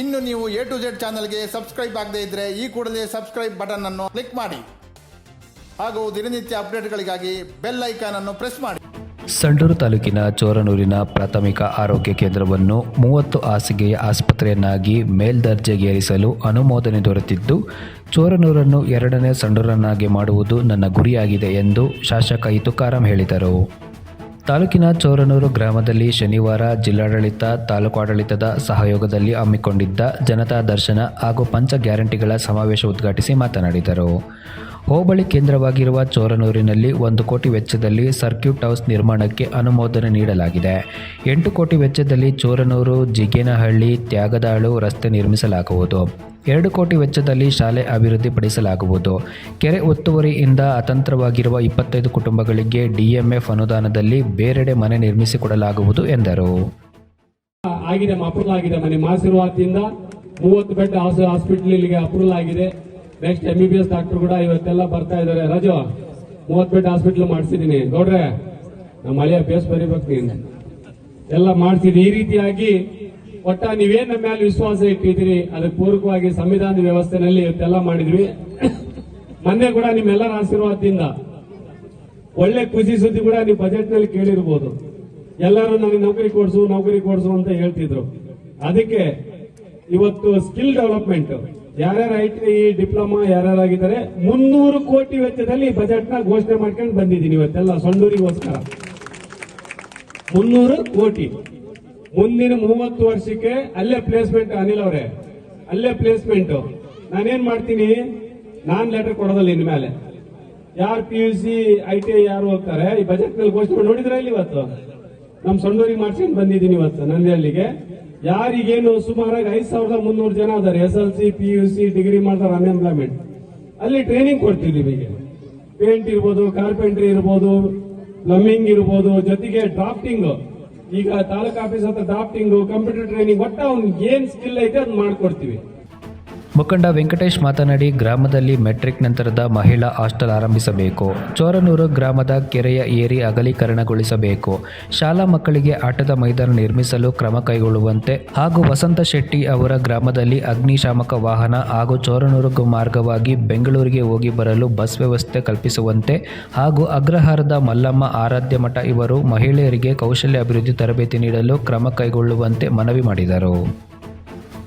ಇನ್ನು ನೀವು A to Z ಚಾನಲ್ಗೆ ಸಬ್ಸ್ಕ್ರೈಬ್ ಆಗದೇ ಇದ್ದರೆ ಈ ಕೂಡಲೇ ಸಬ್ಸ್ಕ್ರೈಬ್ ಬಟನ್ ಅನ್ನು ಕ್ಲಿಕ್ ಮಾಡಿ. ಹಾಗೂ ದಿನನಿತ್ಯ ಅಪ್ಡೇಟ್ಗಳಿಗಾಗಿ ಬೆಲ್ ಐಕಾನ್ ಅನ್ನು ಪ್ರೆಸ್ ಮಾಡಿ. ಸಂಡೂರು ತಾಲೂಕಿನ ಚೋರನೂರಿನ ಪ್ರಾಥಮಿಕ ಆರೋಗ್ಯ ಕೇಂದ್ರವನ್ನು ಮೂವತ್ತು ಹಾಸಿಗೆಯ ಆಸ್ಪತ್ರೆಯನ್ನಾಗಿ ಮೇಲ್ದರ್ಜೆಗೇರಿಸಲು ಅನುಮೋದನೆ ದೊರೆತಿದ್ದು, ಚೋರನೂರನ್ನು ಎರಡನೇ ಸಂಡೂರನ್ನಾಗಿ ಮಾಡುವುದು ನನ್ನ ಗುರಿಯಾಗಿದೆ ಎಂದು ಶಾಸಕ ಇತುಕಾರಂ ಹೇಳಿದರು. ತಾಲೂಕಿನ ಚೋರನೂರು ಗ್ರಾಮದಲ್ಲಿ ಶನಿವಾರ ಜಿಲ್ಲಾಡಳಿತ, ತಾಲೂಕು ಆಡಳಿತದ ಸಹಯೋಗದಲ್ಲಿ ಹಮ್ಮಿಕೊಂಡಿದ್ದ ಜನತಾ ದರ್ಶನ ಹಾಗೂ ಪಂಚ ಗ್ಯಾರಂಟಿಗಳ ಸಮಾವೇಶ ಉದ್ಘಾಟಿಸಿ ಮಾತನಾಡಿದರು. ಹೋಬಳಿ ಕೇಂದ್ರವಾಗಿರುವ ಚೋರನೂರಿನಲ್ಲಿ ಒಂದು ಕೋಟಿ ವೆಚ್ಚದಲ್ಲಿ ಸರ್ಕ್ಯೂಟ್ ಹೌಸ್ ನಿರ್ಮಾಣಕ್ಕೆ ಅನುಮೋದನೆ ನೀಡಲಾಗಿದೆ. ಎಂಟು ಕೋಟಿ ವೆಚ್ಚದಲ್ಲಿ ಚೋರನೂರು, ಜಿಗೇನಹಳ್ಳಿ, ತ್ಯಾಗದಾಳು ರಸ್ತೆ ನಿರ್ಮಿಸಲಾಗುವುದು. ಎರಡು ಕೋಟಿ ವೆಚ್ಚದಲ್ಲಿ ಶಾಲೆ ಅಭಿವೃದ್ಧಿಪಡಿಸಲಾಗುವುದು. ಕೆರೆ ಒತ್ತುವರಿಯಿಂದ ಅತಂತ್ರವಾಗಿರುವ ಇಪ್ಪತ್ತೈದು ಕುಟುಂಬಗಳಿಗೆ ಡಿಎಂಎಫ್ ಅನುದಾನದಲ್ಲಿ ಬೇರೆಡೆ ಮನೆ ನಿರ್ಮಿಸಿಕೊಡಲಾಗುವುದು ಎಂದರು. ಆಗಿದೆ ಅಪ್ರೂವಲ್ ಆಗಿದೆ. ಮನೆ ಆಶೀರ್ವಾದದಿಂದ ಮೂವತ್ತು ಬೆಡ್ ಹಾಸ್ಪಿಟಲ್ ಅಪ್ರೂವಲ್ ಆಗಿದೆ. Next M B B S doctor ಕೂಡ ಇವತ್ತೆಲ್ಲ ಬರ್ತಾ ಇದ್ದಾರೆ. ರಾಜು, ಮೂವತ್ತು ಬೆಡ್ ಹಾಸ್ಪಿಟಲ್ ಮಾಡಿಸಿದೀನಿ. ನೋಡ್ರೆ, ನಮ್ಮ ಹಳೆಯ ಬೇಸ್ ಬರಿಬೇಕು ನೀನು. ಎಲ್ಲ ಮಾಡ್ತಿದ್ವಿ ಈ ರೀತಿಯಾಗಿ ಒಟ್ಟ ನೀವೇನ್ ನಮ್ಮ ಮೇಲೆ ವಿಶ್ವಾಸ ಇಟ್ಟಿದ್ದೀರಿ? ಅದಕ್ಕೆ ಪೂರಕವಾಗಿ ಸಂವಿಧಾನದ ವ್ಯವಸ್ಥೆನಲ್ಲಿ ಇವತ್ತೆಲ್ಲ ಮಾಡಿದ್ವಿ. ಮೊನ್ನೆ ಕೂಡ ನಿಮ್ಮೆಲ್ಲರ ಆಶೀರ್ವಾದದಿಂದ ಒಳ್ಳೆ ಖುಷಿ ಸುದ್ದಿ ಕೂಡ ನೀವು ಬಜೆಟ್ನಲ್ಲಿ ಕೇಳಿರ್ಬೋದು. ಎಲ್ಲರೂ ನನಗೆ ನೌಕರಿ ಕೊಡಿಸು ನೌಕರಿ ಕೊಡಿಸು ಅಂತ ಹೇಳ್ತಿದ್ರು. ಅದಕ್ಕೆ ಇವತ್ತು ಸ್ಕಿಲ್ ಡೆವಲಪ್ಮೆಂಟ್. ಯಾರ್ಯಾರು ಐ ಟಿ ಡಿಪ್ಲೊಮಾ ಯಾರ್ಯಾರಾಗಿದ್ದಾರೆ ಮುನ್ನೂರು ಕೋಟಿ ವೆಚ್ಚದಲ್ಲಿ ಬಜೆಟ್ನ ಘೋಷಣೆ ಮಾಡ್ಕೊಂಡು ಬಂದಿದ್ದೀನಿ ಇವತ್ತೆಲ್ಲ ಸೊಂಡೂರಿಗೋಸ್ಕರ. ಮುನ್ನೂರು ಕೋಟಿ. ಮುಂದಿನ ಮೂವತ್ತು ವರ್ಷಕ್ಕೆ ಅಲ್ಲೇ ಪ್ಲೇಸ್ಮೆಂಟ್ ಅನಿಲ್ ಅವರೇ. ಅಲ್ಲೇ ಪ್ಲೇಸ್ಮೆಂಟ್ ನಾನೇನ್ ಮಾಡ್ತೀನಿ? ನಾನ್ ಲೆಟರ್ ಕೊಡೋದಲ್ಲ ಇನ್ಮೇಲೆ ಯಾರು P U C I T I ಯಾರು ಹೋಗ್ತಾರೆ, ಈ ಬಜೆಟ್ನಲ್ಲಿ ಘೋಷಣೆ ನೋಡಿದ್ರೆ ಇಲ್ಲಿ ಇವತ್ತು? ನಮ್ ಸೊಂಡೂರಿಗೆ ಮಾಡ್ಸ್ಕೊಂಡು ಬಂದಿದ್ದೀನಿ ಇವತ್ತು ನಂದಿಹಳ್ಳಿಗೆ ಯಾರಿಗೇನು ಸುಮಾರಾಗಿ ಐದು ಸಾವಿರದ ಮುನ್ನೂರು ಜನ ಅದಾರೆ S L C P U C degree ಮಾಡ್ತಾರೆ ಅನ್ಎಂಪ್ಲಾಯ್ಮೆಂಟ್ ಅಲ್ಲಿ ಟ್ರೈನಿಂಗ್ ಕೊಡ್ತಿದ್ದೀವಿ ನಿಮಗೆ. ಪೇಂಟ್ ಇರ್ಬೋದು ಕಾರ್ಪೆಂಟ್ರಿ ಇರ್ಬೋದು ಪ್ಲಂಬಿಂಗ್ ಇರ್ಬೋದು, ಜೊತೆಗೆ ಡ್ರಾಫ್ಟಿಂಗ್ ಈಗ ತಾಲೂಕ್ ಆಫೀಸ್ ಹತ್ರ ಡ್ರಾಫ್ಟಿಂಗ್ ಕಂಪ್ಯೂಟರ್ ಟ್ರೈನಿಂಗ್ ಒಟ್ಟ ಅವ್ನಿಗೆ ಏನ್ ಸ್ಕಿಲ್ ಐತೆ ಅದ್ ಮಾಡ್ಕೊಡ್ತೀವಿ. ಮುಖಂಡ ವೆಂಕಟೇಶ್ ಮಾತನಾಡಿ, ಗ್ರಾಮದಲ್ಲಿ ಮೆಟ್ರಿಕ್ ನಂತರದ ಮಹಿಳಾ ಹಾಸ್ಟೆಲ್ ಆರಂಭಿಸಬೇಕು. ಚೋರನೂರು ಗ್ರಾಮದ ಕೆರೆಯ ಏರಿ ಅಗಲೀಕರಣಗೊಳಿಸಬೇಕು. ಶಾಲಾ ಮಕ್ಕಳಿಗೆ ಆಟದ ಮೈದಾನ ನಿರ್ಮಿಸಲು ಕ್ರಮ ಕೈಗೊಳ್ಳುವಂತೆ ಹಾಗೂ ವಸಂತ ಶೆಟ್ಟಿ ಅವರ ಗ್ರಾಮದಲ್ಲಿ ಅಗ್ನಿಶಾಮಕ ವಾಹನ ಹಾಗೂ ಚೋರನೂರು ಮಾರ್ಗವಾಗಿ ಬೆಂಗಳೂರಿಗೆ ಹೋಗಿ ಬರಲು ಬಸ್ ವ್ಯವಸ್ಥೆ ಕಲ್ಪಿಸುವಂತೆ ಹಾಗೂ ಅಗ್ರಹಾರದ ಮಲ್ಲಮ್ಮ ಆರಾಧ್ಯ ಮಠ ಇವರು ಮಹಿಳೆಯರಿಗೆ ಕೌಶಲ್ಯ ಅಭಿವೃದ್ಧಿ ತರಬೇತಿ ನೀಡಲು ಕ್ರಮ ಕೈಗೊಳ್ಳುವಂತೆ ಮನವಿ ಮಾಡಿದರು.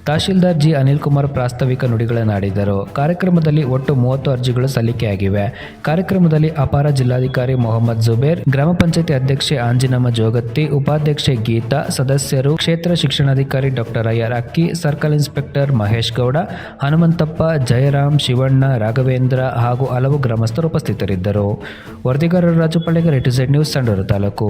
ತಹಶೀಲ್ದಾರ್ ಜಿ ಅನಿಲ್ ಕುಮಾರ್ ಪ್ರಾಸ್ತಾವಿಕ ನುಡಿಗಳನ್ನಾಡಿದರು ಕಾರ್ಯಕ್ರಮದಲ್ಲಿ ಒಟ್ಟು ಮೂವತ್ತು ಅರ್ಜಿಗಳು ಸಲ್ಲಿಕೆಯಾಗಿವೆ. ಕಾರ್ಯಕ್ರಮದಲ್ಲಿ ಅಪಾರ ಜಿಲ್ಲಾಧಿಕಾರಿ ಮೊಹಮ್ಮದ್ ಜುಬೇರ್, ಗ್ರಾಮ ಪಂಚಾಯತಿ ಅಧ್ಯಕ್ಷೆ ಆಂಜಿನಮ್ಮ ಜೋಗತ್ತಿ, ಉಪಾಧ್ಯಕ್ಷೆ ಗೀತಾ, ಸದಸ್ಯರು ಕ್ಷೇತ್ರ ಶಿಕ್ಷಣಾಧಿಕಾರಿ doctor Ayyar Akki, circle inspector Mahesh Gowda, Hanumanthappa, Jayaram, Shivanna, Raghavendra ಹಾಗೂ ಹಲವು ಗ್ರಾಮಸ್ಥರು ಉಪಸ್ಥಿತರಿದ್ದರು. ವರದಿಗಾರರು ರಾಜು ಪಳ್ಳೆಗರ್ ರೆಟಿಸೆಡ್ ನ್ಯೂಸ್, ಸಂಡೂರು ತಾಲೂಕು.